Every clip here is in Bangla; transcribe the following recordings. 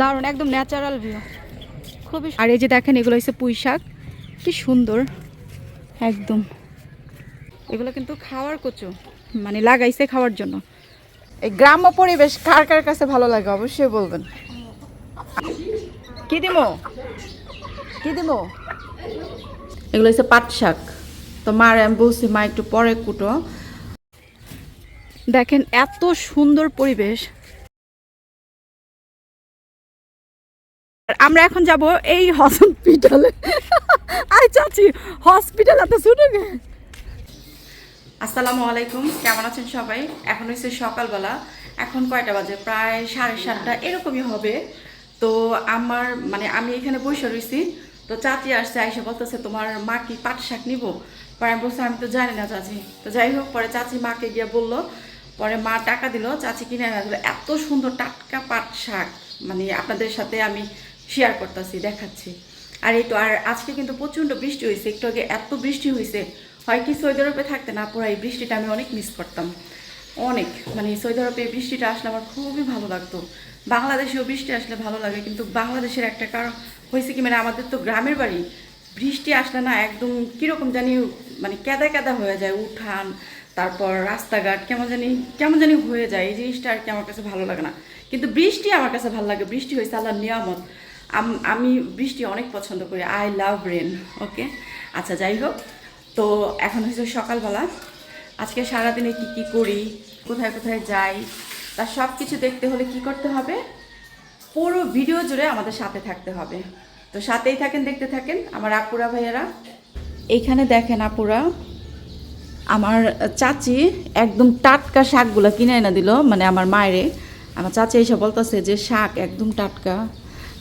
দারুণ, একদম ন্যাচারাল ভিউ খুবই আর এই যে দেখেন, এগুলো হচ্ছে পুঁই শাক। কি সুন্দর। একদম। এগুলো কিন্তু খাওয়ার কচু মানে লাগাইছে খাওয়ার জন্য। এই গ্রাম্য পরিবেশ কার কার কাছে ভালো লাগে অবশ্যই বলবেন। কি দিমো? কি দিমো? এগুলো হচ্ছে পাট শাক। তো মার আমি বলছি, মা একটু পরে কুটো। দেখেন, এত সুন্দর পরিবেশ। আমরা এখন যাব এই হসপিটালে আই চাচি হসপিটাল এত শুনে গে। আসসালামু আলাইকুম, কেমন আছেন সবাই? এখন হচ্ছে সকালবেলা, এখন কয়টা বাজে? প্রায় সাড়ে সাতটা, এরকমই হবে। তো আমার মানে আমি এখানে বসে রয়েছি তো চাচি আসছে, আইসে বলতেছে, তোমার মা কি পাট শাক নিবো? পরে আমি বলছি, আমি তো জানি না চাচি। তো যাই হোক, পরে চাচি মাকে গিয়ে বলল, পরে মা টাকা দিল, চাচি কিনে এনে দিল। এত সুন্দর টাটকা পাট শাক মানে আপনাদের সাথে আমি শেয়ার করতেছি, দেখাচ্ছি। আর এই তো, আর আজকে কিন্তু প্রচণ্ড বৃষ্টি হয়েছে একটু আগে এত বৃষ্টি হয়েছে হয় কি সৌদি আরবে থাকতে না পুরো এই বৃষ্টিটা আমি অনেক মিস করতাম। অনেক মানে সৌদি আরবে এই বৃষ্টিটা আসলে আমার খুবই ভালো লাগতো। বাংলাদেশেও বৃষ্টি আসলে ভালো লাগে, কিন্তু বাংলাদেশের একটা কারণ হয়েছে কি মানে আমাদের তো গ্রামের বাড়ি, বৃষ্টি আসলে না একদম কীরকম জানি মানে কেদা কেদা হয়ে যায় উঠান, তারপর রাস্তাঘাট কেমন জানি কেমন জানি হয়ে যায়, এই জিনিসটা আর কি আমার কাছে ভালো লাগে না। কিন্তু বৃষ্টি আমার কাছে ভালো লাগে, বৃষ্টি হয়েছে আল্লাহর নিয়ামত। আম- বৃষ্টি অনেক পছন্দ করি। আই লাভ রেন ওকে আচ্ছা যাই হোক। তো এখন হচ্ছে সকালবেলা। আজকে সারাদিনে কি কি করি, কোথায় কোথায় যাই তার সব কিছু দেখতে হলে কি করতে হবে? পুরো ভিডিও জুড়ে আমাদের সাথে থাকতে হবে। তো সাথেই থাকেন, দেখতে থাকেন আমার আপুরা ভাইয়েরা। এইখানে দেখেন আপুরা, আমার চাচি একদম টাটকা শাকগুলো কিনে এনে দিল মানে আমার মায়েরে। আমার চাচি এসে বলতেছে যে শাক একদম টাটকা।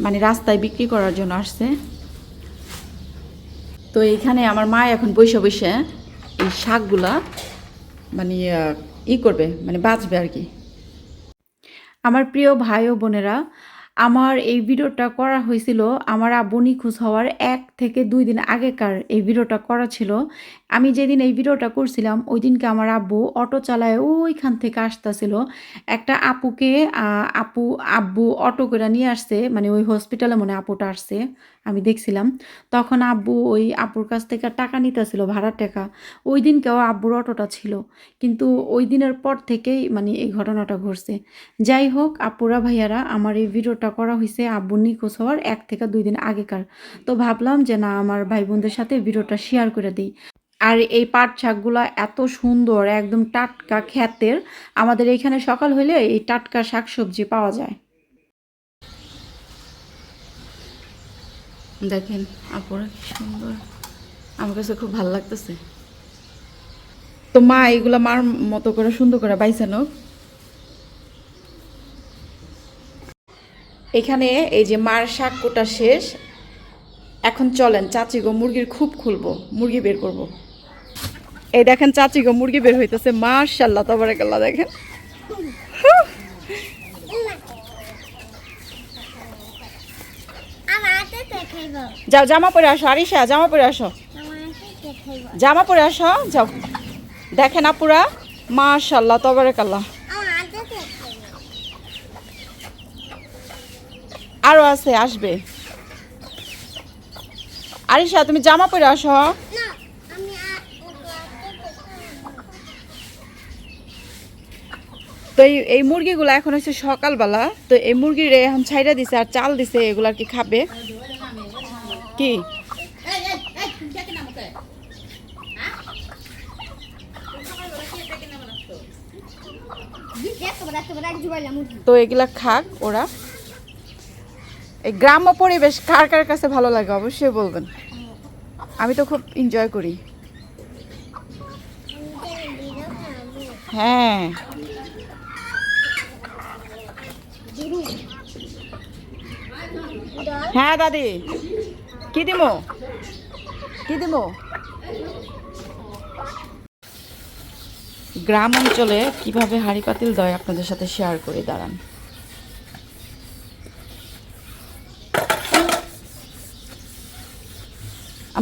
মানে রাস্তায় বিক্রি করার জন্য আসছে। তো এইখানে আমার মা এখন বসে বসে এই শাকগুলা মানে ই করবে মানে বাঁচবে আর কি। আমার প্রিয় ভাই ও বোনেরা, আমার এই ভিডিওটা করা হয়েছিল আমার আব্বু নিখোঁজ হওয়ার এক থেকে দুই দিন আগেকার এই ভিডিওটা করা ছিল। আমি যেদিন এই ভিডিওটা করছিলাম, ওই দিনকে আমার আব্বু অটো চালায় ওইখান থেকে আসতেছিল। একটা আপুকে আপু, আব্বু অটো করে নিয়ে আসছে মানে ওই হসপিটালে মনে আপুটা আসছে, আমি দেখছিলাম। তখন আব্বু ওই আপুর কাছ থেকে টাকা নিতেছিল, ভাড়ার টাকা। ওই দিনকেও আব্বুর অটোটা ছিল। কিন্তু ওই দিনের পর থেকেই মানে এই ঘটনাটা ঘটছে। যাই হোক, আপুরা ভাইয়ারা, আমার এই ভিডিওটা করা হয়েছে আব্বু নিখোঁজ হওয়ার এক থেকে দুই দিন আগেকার। তো ভাবলাম যে না আমার ভাই বোনদের সাথে ভিডিওটা শেয়ার করে দিই। আর এই পাট শাকগুলা এত সুন্দর একদম টাটকা খ্যাতের আমাদের এইখানে সকাল হলে এই টাটকা শাকসবজি পাওয়া যায়। দেখেন আপুরা কি সুন্দর। আমার কাছে খুব ভালো লাগতেছে। তো মা এগুলা মার মতো করে সুন্দর করে বাইসানো এখানে এই যে মার শাক কোটা শেষ। এখন চলেন, চাচি গো, মুরগির খুব খুলবো, মুরগি বের করব। এই দেখেন চাচি গো, মুরগি বের হইতেছে মার্শাল্লাহ তবরে গেল্লা দেখেন। যাও, জামা পরে আসো, আরিশা, জামা পরে আসো। জামা পরে আসো, যাও। দেখেন আপুরা মার্শাল্লাহ তবরে কাল্লা আমার আরও আছে, আসবে। আরিশা তুমি জামা পরে আসো দেখাইব তো এই মুরগিগুলো এখন হচ্ছে সকালবেলা তো এই মুরগির এখন ছাইরা দিছে আর চাল দিছে এগুলা কি খাবে? কি? মুরগি। তো এগুলা খাক ওরা। এই গ্রাম্য পরিবেশ কার কার কাছে ভালো লাগে অবশ্যই বলবেন। আমি তো খুব এনজয় করি। হ্যাঁ। হ্যাঁ দাদি। কি দিমো? কি দিমো? গ্রাম অঞ্চলে কীভাবে হাঁড়ি পাতিল দয় আপনাদের সাথে শেয়ার করে, দাঁড়ান।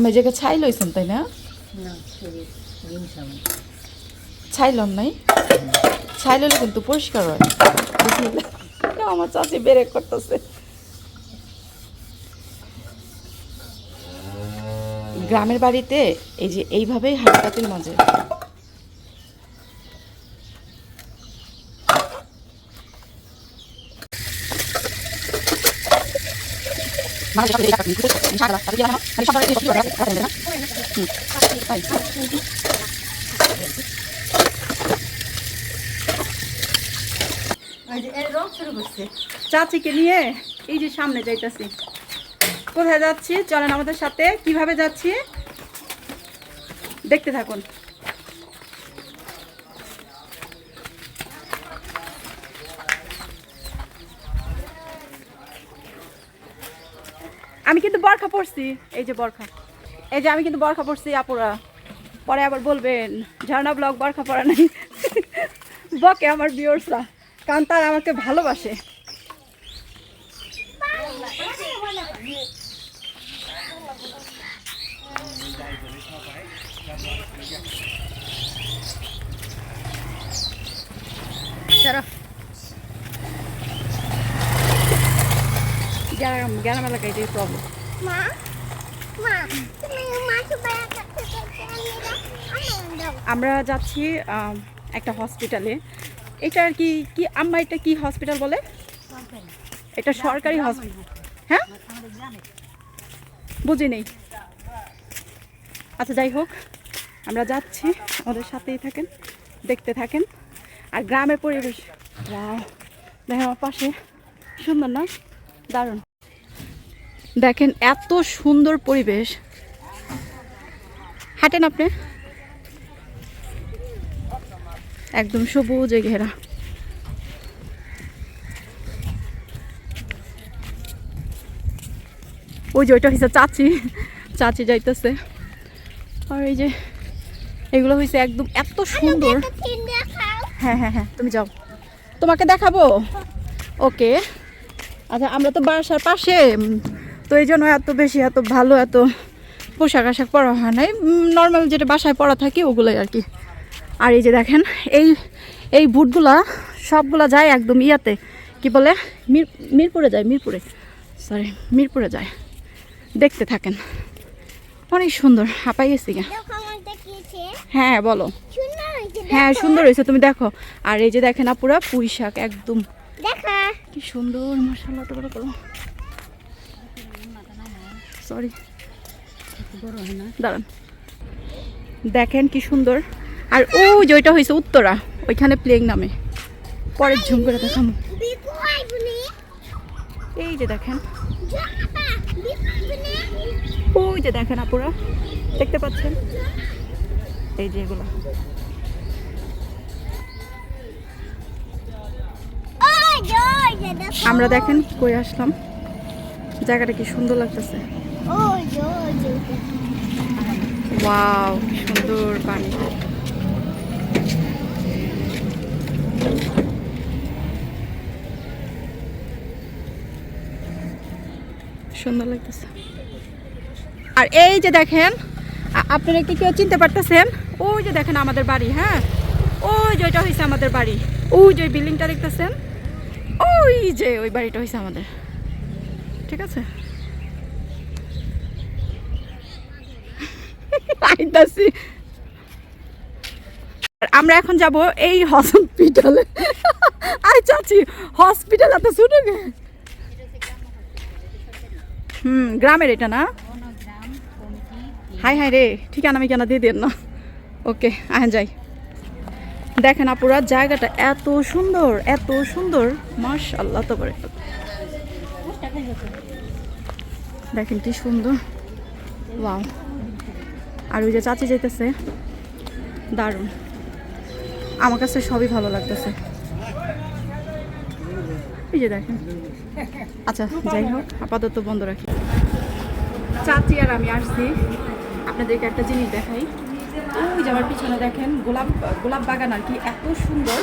আমি জায়গা ছাই লইছেন তাই না? ছাইলাম নাই? ছাই লইলে কিন্তু পরিষ্কার হয়। আমার চাষি বেড়ে করতেছে। গ্রামের বাড়িতে এই যে এইভাবেই হাঁড়ি পাতিল মাজে মাঝে চাচিকে নিয়ে এই যে সামনে যাইতেছি। কোথায় যাচ্ছি? চলেন আমাদের সাথে। কীভাবে যাচ্ছি? দেখতে থাকুন। আমি কিন্তু বরখা পড়ছি। এই যে বরখা। এই যে আমি কিন্তু বরখা পড়ছি, আপুরা। পরে আবার বলবেন ঝর্ণা ব্লগ বরখা পড়া নাই। বকে আমার বিয়র্সরা কারণ তারা আমাকে ভালোবাসে। গ্রাম গ্রাম এলাকায় প্রবলেম মা মা তুমি আমরা যাচ্ছি একটা হসপিটালে এটা আর কি কি আম্মা এটা কি হসপিটাল বলে? এটা সরকারি হসপিটাল হ্যাঁ? বুঝি নেই। আচ্ছা যাই হোক আমরা যাচ্ছি আমাদের সাথেই থাকেন দেখতে থাকেন। আর গ্রামের পরিবেশ! দেখেন আমার পাশে সুন্দর না? দারুণ। দেখেন এত সুন্দর পরিবেশ। হাঁটেন আপনি? একদম সবুজে ঘেরা। ওই যে ওইটা হয়েছে চাচি। চাচি যাইতেছে। আর এই যে এগুলো হয়েছে একদম এত সুন্দর। হ্যাঁ হ্যাঁ হ্যাঁ তুমি যাও। তোমাকে দেখাবো? ওকে। আচ্ছা আমরা তো বাসার পাশে। তো এই জন্য এত বেশি এত ভালো এত পোশাক আশাক পরা হয় নাই। নর্মাল যেটা বাসায় পরা থাকে ওগুলোই আর কি। আর এই যে দেখেন এই এই বুটগুলা সবগুলা যায় একদম ইয়াতে। কি বলে? মির মিরপুরে যায় মিরপুরে। সরি মিরপুরে যায়। দেখতে থাকেন। অনেক সুন্দর। হাঁপাই গেছি হ্যাঁ বলো। হ্যাঁ সুন্দর হয়েছে তুমি দেখো। আর এই যে দেখেন আপুরা পুঁই শাক একদম কি সুন্দর মশলা তো করো। সরি দাঁড়ান। দেখেন কি সুন্দর। আর ও যে ওইটা হয়েছে উত্তরা, ওইখানে প্লেং নামে। পরে ঝুম করে দেখামো এই যে দেখেন। ওই যে দেখেন আপুরা, দেখতে পাচ্ছেন? এই যে এগুলো। আমরা দেখেন কই আসলাম। জায়গাটা কি সুন্দর লাগতেছে। ওয়াও সুন্দর পানি সুন্দর লাগতেছে। আর এই যে দেখেন আপনারা কি কেউ চিনতে পারতেছেন? ওই যে দেখেন আমাদের বাড়ি হ্যাঁ? ওই যে ওইটা হয়েছে আমাদের বাড়ি। ওই যে বিল্ডিংটা দেখতেছেন? ওই যে ওই বাড়িটা হয়েছে আমাদের। ঠিক আছে? আইতাছি আমরা এখন যাব এই হসপিটালে আই চাচি হসপিটাল এত শুনে হুম, গ্রামের এটা না? হাই হাই রে, ঠিকানা মিকানা দিয়ে দেন না। ওকে আহ যাই। দেখেন আপুরা, জায়গাটা এত সুন্দর এত সুন্দর। মাস আল্লাহ তো দেখেন কি সুন্দর। ওয়াও। আর ওই যে চাচি যেতেছে দারুণ। আমার কাছে সবই ভালো লাগতেছে। এই যে দেখেন। আচ্ছা যাই হোক, আপাতত বন্ধ রাখি। চাচি আর আমি আসছি। আপনাদেরকে একটা জিনিস দেখাই। ওই যে আমার পিছনে দেখেন, গোলাপ গোলাপ বাগান আর কি, এত সুন্দর।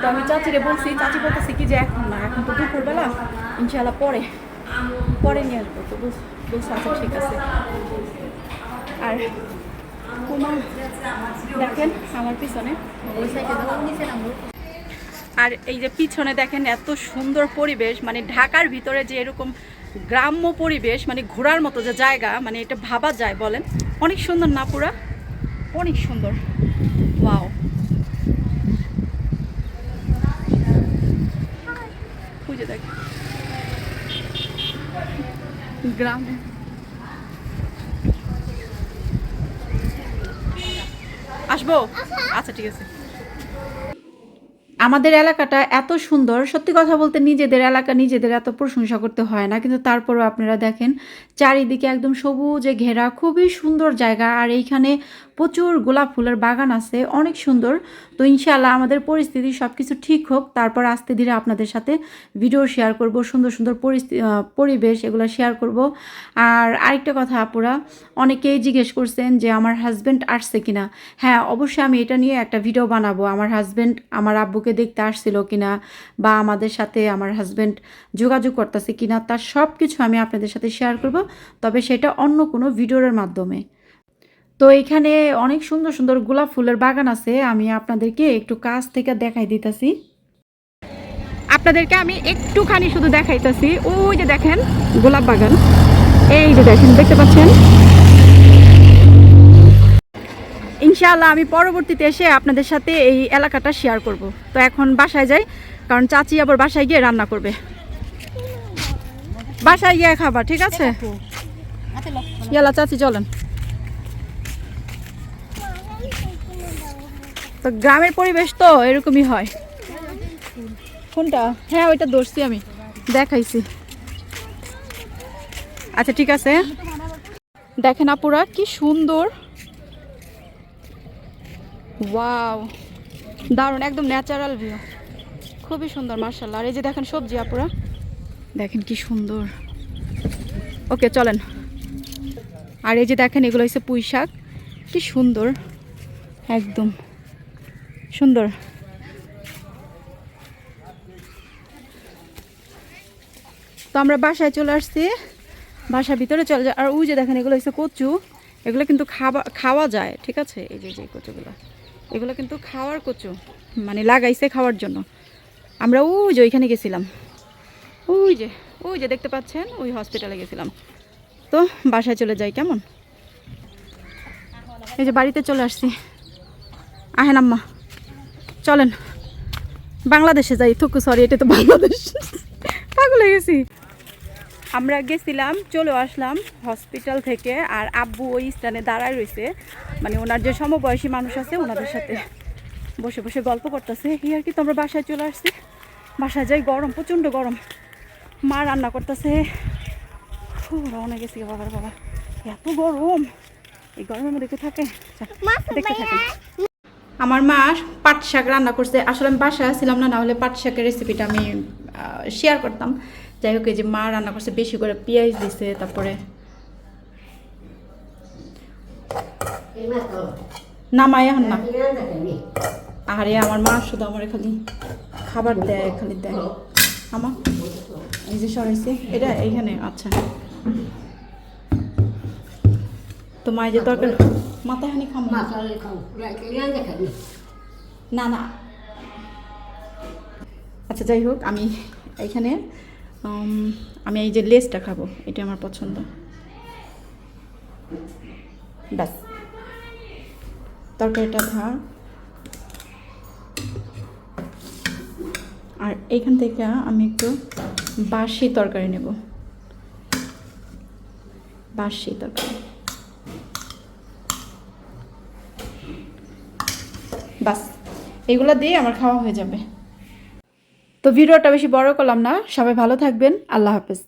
তো আমি চাচিরে বলছি, চাচি বলতেছি কি যে এখন না, এখন তো দুপুরবেলা। ইনশাল্লাহ পরে পরে নিয়ে আসব। তো বলছে আচ্ছা ঠিক আছে। আর দেখেন, আমার পিছনে। আর এই যে পিছনে দেখেন এত সুন্দর পরিবেশ মানে ঢাকার ভিতরে যে এরকম গ্রাম্য পরিবেশ মানে ঘোরার মতো যে জায়গা মানে এটা ভাবা যায় বলেন। অনেক সুন্দর না পুরা? অনেক সুন্দর। ওয়াও। খুঁজে দেখ গ্রামে। আসব আচ্ছা ঠিক আছে আমাদের এলাকাটা এত সুন্দর, সত্যি কথা বলতে নিজেদের এলাকা নিজেদের এত প্রশংসা করতে হয় না, কিন্তু তারপরেও আপনারা দেখেন চারিদিকে একদম সবুজে ঘেরা, খুবই সুন্দর জায়গা, আর এইখানে প্রচুর গোলাপ ফুলের বাগান আছে, অনেক সুন্দর। তো ইনশাআল্লাহ আমাদের পরিস্থিতি সব কিছু ঠিক হোক, তারপর আস্তে ধীরে আপনাদের সাথে ভিডিও শেয়ার করব, সুন্দর সুন্দর পরিবেশ এগুলো শেয়ার করব। আর আরেকটা কথা আপুরা, অনেকেই জিজ্ঞেস করছেন যে আমার হাজব্যান্ড আসছে কিনা। হ্যাঁ অবশ্যই আমি এটা নিয়ে একটা ভিডিও বানাবো, আমার হাজব্যান্ড আমার আব্বুকে দেখতে আসছিল কিনা বা আমাদের সাথে আমার হাজব্যান্ড যোগাযোগ করতেছে কিনা, তার সব কিছু আমি আপনাদের সাথে শেয়ার করব। তবে সেটা অন্য কোনো ভিডিওর মাধ্যমে। তো এখানে অনেক সুন্দর সুন্দর গোলাপ ফুলের বাগান আছে, আমি আপনাদেরকে একটু কাছ থেকে দেখাই দিতেছি। আপনাদেরকে আমি একটুখানি শুধু দেখাইতেছি। ওই যে দেখেন গোলাপ বাগান। এই যে দেখেন, দেখতে পাচ্ছেন? ইনশাআল্লাহ আমি পরবর্তীতে এসে আপনাদের সাথে এই এলাকাটা শেয়ার করব। তো এখন বাসায় যাই, কারণ চাচি আবার বাসায় গিয়ে রান্না করবে। বাসায় গিয়ে খাবার ঠিক আছে? ইয়ালা চাচি, চলেন। তো গ্রামের পরিবেশ তো এরকমই হয়। কোনটা? হ্যাঁ ওইটা ধরছি আমি। দেখাইছি। আচ্ছা ঠিক আছে। দেখেন আপুরা, কি সুন্দর ওয়াও দারুণ, একদম ন্যাচারাল ভিউ খুবই সুন্দর মার্শাল্লাহ আর এই যে দেখেন সবজি আপুরা। দেখেন কি সুন্দর। ওকে, চলেন। আর এই যে দেখেন, এগুলো হচ্ছে পুঁই শাক। কি সুন্দর। একদম সুন্দর। তো আমরা বাসায় চলে আসছি। বাসার ভিতরে চলে যায় আর ওই যে দেখেন, এগুলো হচ্ছে কচু। এগুলো কিন্তু খাওয়া খাওয়া যায়, ঠিক আছে? এই যে যে কচুগুলো। এগুলো কিন্তু খাওয়ার কচু মানে লাগাইছে খাওয়ার জন্য। আমরা ওই যে ওইখানে গেছিলাম। ওই যে ওই যে দেখতে পাচ্ছেন, ওই হসপিটালে গেছিলাম। তো বাসায় চলে যাই, কেমন? এই যে বাড়িতে চলে আসছি। আহেন আম্মা, চলেন। বাংলাদেশে যাই, থুকু সরি এটা তো বাংলাদেশ। পাগল হয়ে গেছি। আমরা গেছিলাম চলে আসলাম হসপিটাল থেকে আর আব্বু ওই স্থানে দাঁড়ায় রয়েছে। মানে ওনার যে সমবয়সী মানুষ আছে ওনাদের সাথে বসে বসে গল্প করতেছে। এই আর কি তো আমরা বাসায় চলে আসছি। বাসায় যাই গরম প্রচণ্ড গরম। মা রান্না করতেছে। রওনা গেছি বাবার বাবা এত গরম। এই গরমের মধ্যে থাকে? দেখতে থাকেন। আমার মা পাট শাক রান্না করছে। আসলে আমি বাসায় ছিলাম না না হলে পাট শাকের রেসিপিটা আমি শেয়ার করতাম। যাই হোক এই যে মা রান্না করছে বেশি করে পেঁয়াজ দিছে তারপরে নামাই এখন না। আরে আমার মা শুধু আমার খালি খাবার দেয় খালি দেয়। আমার এই যে সরাইছে এটা এইখানে আচ্ছা। তো মায়ের যে তরকারি মাথায় হানি খাম না না। আচ্ছা যাই হোক আমি এইখানে আমি এই যে লেসটা খাব, এটা আমার পছন্দ। ব্যাস। তরকারিটা ধার আর এইখান থেকে আমি একটু বাসি তরকারি নেব। বাসি তরকারি। বাস এগুলো দিয়ে আমার খাওয়া হয়ে যাবে। তো ভিডিওটা বেশি বড় করলাম না। সবাই ভালো থাকবেন। আল্লাহ হাফেজ।